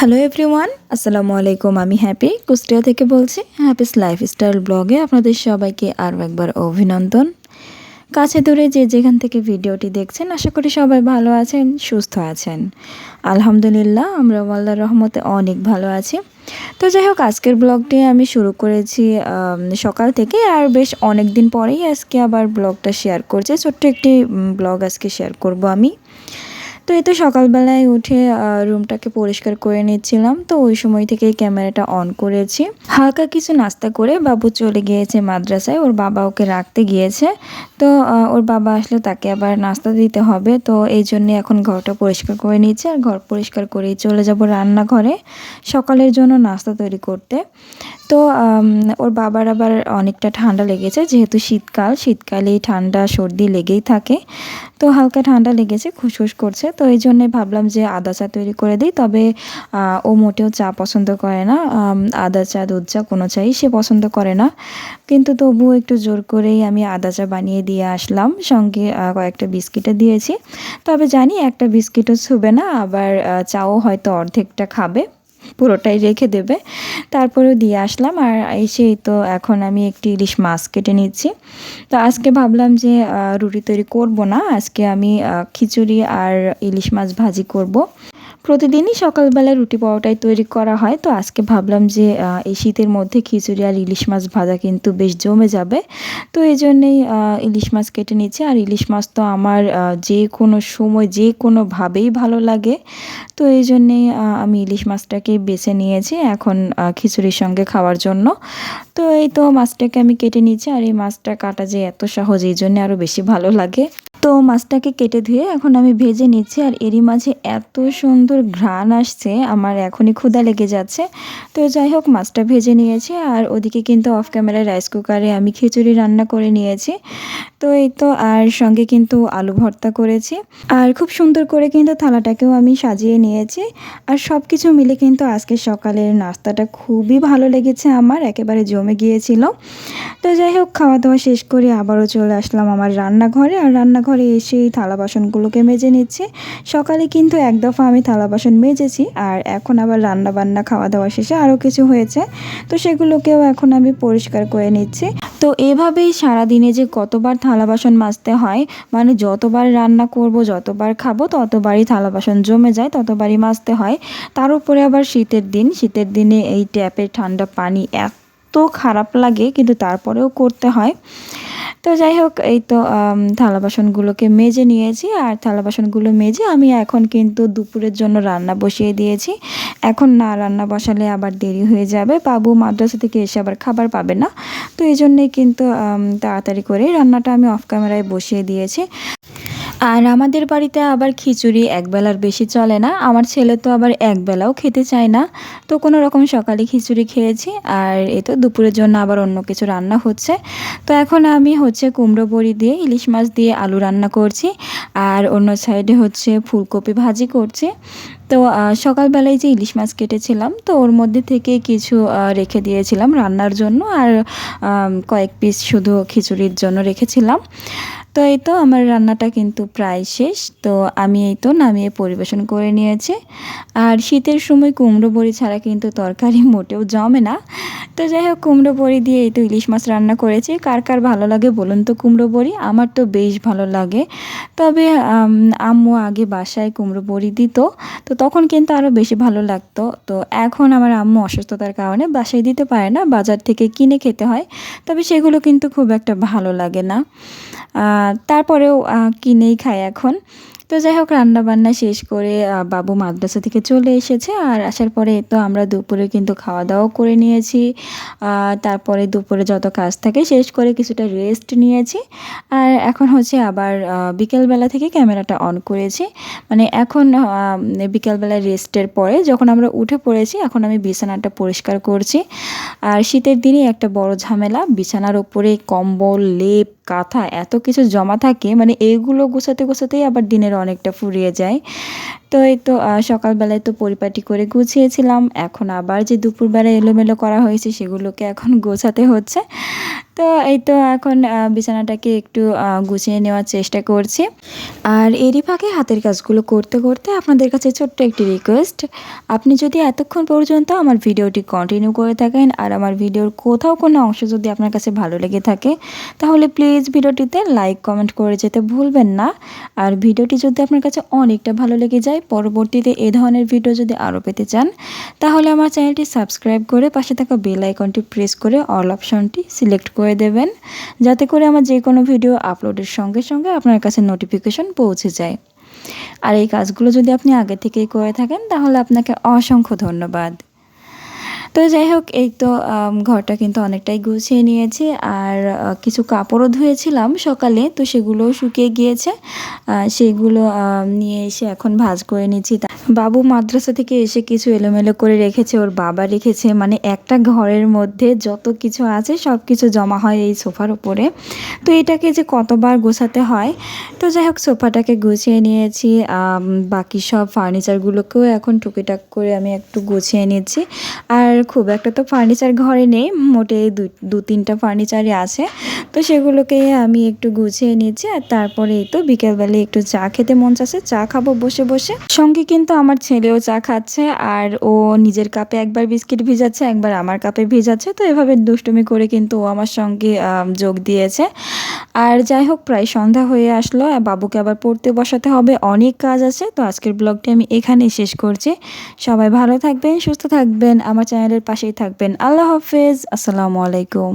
Hello everyone আসসালামু আলাইকুম, আমি হ্যাপি কুষ্টিয়া থেকে বলছি হ্যাপিস লাইফস্টাইল ব্লগে আপনাদের সবাইকে আরও একবার অভিনন্দন। কাছে দূরে যে যেখান থেকে ভিডিওটি দেখছেন, আশা করি সবাই ভালো আছেন, সুস্থ আছেন। আলহামদুলিল্লাহ, আমরা আল্লাহর রহমতে অনেক ভালো আছি। তো যাই হোক, আজকের ব্লগটি আমি শুরু করেছি সকাল থেকে, আর বেশ অনেক দিন পরেই আজকে আবার ব্লগটা শেয়ার করছি। ছোট্ট একটি ব্লগ আজকে শেয়ার করব আমি। তো এই তো সকালবেলায় উঠে রুমটাকে পরিষ্কার করে নিচ্ছিলাম। তো ওই সময় থেকেই ক্যামেরাটা অন করেছি। হালকা কিছু নাস্তা করে বাবু চলে গিয়েছে মাদ্রাসায়। ওর বাবা ওকে রাখতে গিয়েছে। তো ওর বাবা আসলে তাকে আবার নাস্তা দিতে হবে। তো এই জন্যে এখন ঘরটা পরিষ্কার করে নিচ্ছে। আর ঘর পরিষ্কার করেই চলে যাব রান্নাঘরে সকালের জন্য নাস্তা তৈরি করতে। তো ওর বাবার আবার অনেকটা ঠান্ডা লেগেছে। যেহেতু শীতকাল, শীতকালেই ঠান্ডা সর্দি লেগেই থাকে। তো হালকা ঠান্ডা লেগেছে খুশখুশ করছে। তো এই জন্যে ভাবলাম যে আদা চা তৈরি করে দিই। তবে ও মোটেও চা পছন্দ করে না। আদা চা, দুধ চা কোনো চাই সে পছন্দ করে না। কিন্তু তবুও একটু জোর করেই আমি আদা চা বানিয়ে দিয়ে আসলাম। সঙ্গে কয়েকটা বিস্কিটও দিয়েছি। তবে জানি একটা বিস্কিটও ছুবে না। আবার চাও হয়তো অর্ধেকটা খাবে। পুরোটাই রেখে দেবে। তারপরেও দিয়ে আসলাম আর এসেই তো এখন আমি একটি ইলিশ মাছ কেটে নিচ্ছি। তো আজকে ভাবলাম যে রুটি তৈরি করব না। আজকে আমি খিচুড়ি আর ইলিশ মাছ ভাজি করব। প্রতিদিনই সকালবেলা রুটি পরোটাই তৈরি করা হয়। তো আজকে ভাবলাম যে এই শীতের মধ্যে খিচুড়ি আর ইলিশ মাছ ভাজা কিন্তু বেশ জমে যাবে। তো এই জন্যেই ইলিশ মাছ কেটে নিচ্ছি। আর ইলিশ মাছ তো আমার যে কোনো সময়, যে কোনোভাবেই ভালো লাগে। তো এই জন্যেই আমি ইলিশ মাছটাকে বেছে নিয়েছি এখন খিচুড়ির সঙ্গে খাওয়ার জন্য। তো এই তো মাছটাকে আমি কেটে নিচ্ছি। আর এই মাছটা কাটা যে এত সহজ, এই জন্য আরও বেশি ভালো লাগে। তো মাছটাকে কেটে ধুয়ে এখন আমি ভেজে নিচ্ছি আর এরই মাঝে এত সুন্দর ঘ্রাণ আসছে, আমার এখনই ক্ষুদা লেগে যাচ্ছে। তো যাই হোক, মাছটা ভেজে নিয়েছি আর ওদিকে কিন্তু অফ ক্যামেরায় রাইস কুকারে আমি খিচুড়ি রান্না করে নিয়েছি। তো এই তো, আর সঙ্গে কিন্তু আলু ভর্তা করেছি। আর খুব সুন্দর করে কিন্তু থালাটাকেও আমি সাজিয়ে নিয়েছি। আর সব কিছু মিলে কিন্তু আজকে সকালের নাস্তাটা খুবই ভালো লেগেছে আমার, একেবারে জমে গিয়েছিল। তো যাই হোক খাওয়া দাওয়া শেষ করে আবারও চলে আসলাম আমার রান্নাঘরে। আর রান্নাঘরে এসেই থালা বাসনগুলোকে মেজে নিচ্ছি। সকালে কিন্তু এক দফা আমি থালা বাসন মেজেছি, আর এখন আবার রান্না বান্না খাওয়া দাওয়া শেষে আরও কিছু হয়েছে। তো সেগুলোকেও এখন আমি পরিষ্কার করে নিচ্ছি। তো এভাবেই সারাদিনে যে কতবার থালা বাসন মাজতে হয় মানে যতবার রান্না করব, যতবার খাব, ততবারই থালা বাসন জমে যায়, ততবারই মাজতে হয়। তার উপরে আবার শীতের দিন, শীতের দিনে এই ট্যাপের ঠান্ডা পানি এত খারাপ লাগে, কিন্তু তারপরেও করতে হয়। তো যাই হোক, এই তো থালা বাসনগুলোকে মেজে নিয়েছি, আর থালা বাসনগুলো মেজে আমি এখন কিন্তু দুপুরের জন্য রান্না বসিয়ে দিয়েছি। এখন না রান্না বসালে আবার দেরি হয়ে যাবে, বাবু মাদ্রাসা থেকে এসে আবার খাবার পাবে না। তো এই জন্যেই কিন্তু তাড়াতাড়ি করে রান্নাটা আমি অফ ক্যামেরায় বসিয়ে দিয়েছি। আর আমাদের বাড়িতে আবার খিচুড়ি একবেলার বেশি চলে না। আমার ছেলে তো আবার একবেলাও খেতে চায় না। তো কোনো রকম সকালে খিচুড়ি খেয়েছি আর এ তো দুপুরের জন্য আবার অন্য কিছু রান্না হচ্ছে। তো এখন আমি হচ্ছে কুমড়ো বড়ি দিয়ে, ইলিশ মাছ দিয়ে আলু রান্না করছি আর অন্য সাইডে হচ্ছে ফুলকপি ভাজি করছি। তো সকালবেলায় যে ইলিশ মাছ কেটেছিলাম, তো ওর মধ্যে থেকে কিছু রেখে দিয়েছিলাম রান্নার জন্য। আর কয়েক পিস শুধু খিচুড়ির জন্য রেখেছিলাম। তো এই তো আমার রান্নাটা কিন্তু প্রায় শেষ। তো আমি এই তো নামিয়ে পরিবেশন করে নিয়েছি। আর শীতের সময় কুমড়ো বড়ি ছাড়া কিন্তু তরকারি মোটেও জমে না। তো যাই হোক, কুমড়ো বড়ি দিয়ে এই তো ইলিশ মাছ রান্না করেছি। কার কার ভালো লাগে বলুন তো কুমড়ো বড়ি? আমার তো বেশ ভালো লাগে। তবে আম্মু আগে বাসায় কুমড়ো বড়ি দিত। তো তখন কিন্তু আরও বেশি ভালো লাগতো। তো এখন আমার আম্মু অসুস্থতার কারণে বাসায় দিতে পারে না। বাজার থেকে কিনে খেতে হয়। তবে সেগুলো কিন্তু খুব একটা ভালো লাগে না। তারপরেও কিনেই খাই এখন। তো যাই হোক, রান্নাবান্না শেষ করে বাবু মাদ্রাসা থেকে চলে এসেছে। আর আসার পরে তো আমরা দুপুরে কিন্তু খাওয়া দাওয়া করে নিয়েছি। তারপরে দুপুরে যত কাজ থাকে শেষ করে কিছুটা রেস্ট নিয়েছি। আর এখন হচ্ছে আবার বিকেলবেলা থেকে ক্যামেরাটা অন করেছি। মানে এখন বিকেলবেলা রেস্টের পরে যখন আমরা উঠে পড়েছি, এখন আমি বিছানাটা পরিষ্কার করছি। আর শীতের দিনে একটা বড় ঝামেলা, বিছানার ওপরে কম্বল, লেপ, কাঁথা এত কিছু জমা থাকে মানে এইগুলো গোছাতে গোছাতেই আবার দিনের অনেকটা ফুরিয়ে যায়। তো এই তো সকালবেলায় তো পরিপাটি করে গুছিয়েছিলাম। এখন আবার যে দুপুরবেলা এলোমেলো করা হয়েছে সেগুলোকে এখন গোছাতে হচ্ছে। তো এই তো এখন বিছানাটাকে একটু গুছিয়ে নেওয়ার চেষ্টা করছি। আর এরই ফাঁকে হাতের কাজগুলো করতে করতে আপনাদের কাছে ছোট্ট একটি রিকোয়েস্ট আপনি যদি এতক্ষণ পর্যন্ত আমার ভিডিওটি কন্টিনিউ করে থাকেন আর আমার ভিডিওর কোথাও কোনো অংশ যদি আপনার কাছে ভালো লেগে থাকে, তাহলে প্লিজ ভিডিওটিতে লাইক কমেন্ট করে যেতে ভুলবেন না। আর ভিডিওটি যদি আপনার কাছে অনেকটা ভালো লেগে যায়, পরবর্তীতে এ ধরনের ভিডিও যদি আরও পেতে চান, তাহলে আমার চ্যানেলটি সাবস্ক্রাইব করে পাশে থাকা বেল আইকনটি প্রেস করে অল অপশনটি সিলেক্ট করে দেবেন, যাতে করে আমার যে কোনো ভিডিও আপলোডের সঙ্গে সঙ্গে আপনার কাছে নোটিফিকেশন পৌঁছে যায়। আর এই কাজগুলো যদি আপনি আগে থেকেই করে থাকেন, তাহলে আপনাকে অসংখ্য ধন্যবাদ। তো যাই হোক, এই তো ঘরটা কিন্তু অনেকটাই গুছিয়ে নিয়েছি। আর কিছু কাপড়ও ধুয়েছিলাম সকালে, তো সেগুলোও শুকিয়ে গিয়েছে। সেগুলো নিয়ে এসে এখন ভাজ করে নিচ্ছি। তা- বাবু মাদ্রাসা থেকে এসে কিছু এলোমেলো করে রেখেছে, ওর বাবা রেখেছে মানে একটা ঘরের মধ্যে যত কিছু আছে সব কিছু জমা হয় এই সোফার উপরে। তো এটাকে যে কতবার গোছাতে হয়, তো যাই হোক সোফাটাকে গুছিয়ে নিয়েছি বাকি সব ফার্নিচারগুলোকেও এখন টুকিটাক করে আমি একটু গুছিয়ে নিচ্ছি। আর খুব একটা তো ফার্নিচার ঘরে নেই মোটে দু দু তিনটা ফার্নিচারই আছে। তো সেগুলোকে আমি একটু গুছিয়ে নিচ্ছি, আর তারপরে তো বিকেলবেলায় একটু চা খেতে মন চাচ্ছে চা খাব বসে বসে। সঙ্গে কিন্তু আমার ছেলেও চা খাচ্ছে আর ও নিজের কাপে একবার বিস্কিট ভিজাচ্ছে, একবার আমার কাপে ভিজাচ্ছে। তো এভাবে দুষ্টুমি করে কিন্তু ও আমার সঙ্গে যোগ দিয়েছে। আর যাই হোক, প্রায় সন্ধ্যা হয়ে আসলো। বাবুকে আবার পড়তে বসাতে হবে। অনেক কাজ আছে। তো আজকের ব্লগটি আমি এখানেই শেষ করছি। সবাই ভালো থাকবেন, সুস্থ থাকবেন। আমার চ্যানেলের পাশেই থাকবেন। আল্লাহ হাফেজ। আসসালামু আলাইকুম।